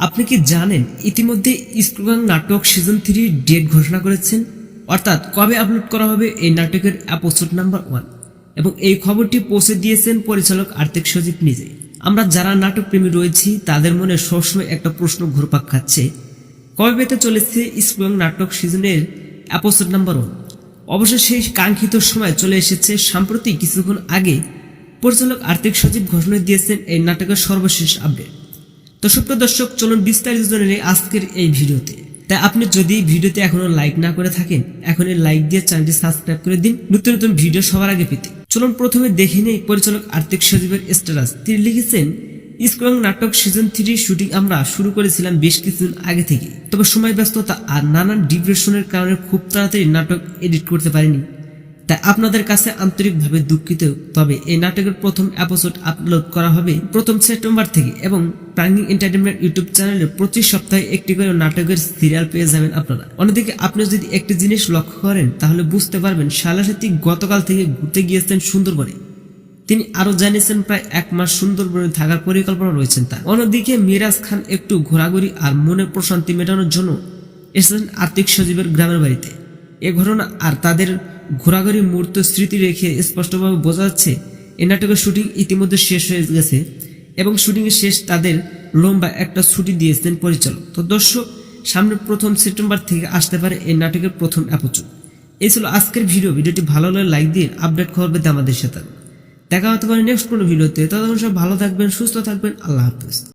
আপনি কি জানেন ইতিমধ্যে স্কুলগাং নাটক সিজন থ্রি ডেট ঘোষণা করেছেন? অর্থাৎ কবে আপলোড করা হবে এই নাটকের এপিসোড নাম্বার ওয়ান এবং এই খবরটি পৌঁছে দিয়েছেন পরিচালক আর্থিক সজীব নিজে। আমরা যারা নাটক প্রেমী রয়েছি, তাদের মনে সবসময় একটা প্রশ্ন ঘুরপাক খাচ্ছে। কবে পেতে চলেছে স্কুলগাং নাটক সিজনের এপিসোড নাম্বার ওয়ান অবশ্য সেই কাঙ্ক্ষিত সময় চলে এসেছে। সাম্প্রতিক কিছুক্ষণ আগে পরিচালক আর্থিক সচিব ঘোষণা দিয়েছেন এই নাটকের সর্বশেষ আপডেট তো সুপ্রিয় দর্শক, চলুন বিস্তারিত জেনে নেই আজকের এই ভিডিওতে। তাই আপনি যদি ভিডিওতে এখনও লাইক না করে থাকেন, এখনই লাইক দিয়ে চ্যানেলটি সাবস্ক্রাইব করে দিন নতুন নতুন ভিডিও সবার আগে পেতে। চলুন প্রথমে দেখে নেই পরিচালক আর্থিক সচিবের স্ট্যাটাস তিনি লিখেছেন স্কুলং নাটক সিজন থ্রি শুটিং আমরা শুরু করেছিলাম বেশ কিছুদিন আগে থেকে তবে সময় ব্যস্ততা আর নানান ডিপ্রেশনের কারণে খুব তাড়াতাড়ি নাটক এডিট করতে পারিনি। তাই আপনাদের কাছে আন্তরিকভাবে দুঃখিত। তবে এই নাটকের প্রথম এপিসোড আপলোড করা হবে প্রথম সেপ্টেম্বর থেকে এবং প্রাঙ্গিং এন্টারটেনমেন্ট ইউটিউব চ্যানেলে প্রতি সপ্তাহে একটি করে নাটকের সিরিয়াল পেয়ে যাবেন আপনারা। অন্যদিকে আপনি যদি একটি জিনিস লক্ষ্য করেন, তাহলে বুঝতে পারবেন শালা গতকাল থেকে ঘুরতে গিয়েছেন সুন্দরবনে। তিনি আরও জানিয়েছেন, প্রায় এক মাস সুন্দরবনে থাকার পরিকল্পনা রয়েছেন তার। অন্যদিকে মিরাজ খান একটু ঘোরাঘুরি আর মনের প্রশান্তি মেটানোর জন্য এসেছেন আর্থিক সজীবের গ্রামের বাড়িতে। এ ঘটনা আর তাদের ঘোরাঘুরি মুহূর্ত স্মৃতি রেখে স্পষ্টভাবে বোঝা যাচ্ছে, এই নাটকের শুটিং ইতিমধ্যে শেষ হয়ে গেছে এবং শুটিং এর শেষ তাদের লম্বা একটা ছুটি দিয়েছেন পরিচালক। তো দর্শক, সামনে প্রথম সেপ্টেম্বর থেকে আসতে পারে এই নাটকের প্রথম অ্যাপোচু এই ছিল আজকের ভিডিও। ভিডিওটি ভালো লাগলে লাইক দিয়ে আপডেট খবর পেতে আমাদের সাথে দেখা হতে পারে নেক্সট কোনো ভিডিওতে। ততক্ষণ সব ভালো থাকবেন, সুস্থ থাকবেন। আল্লাহ হাফিজ।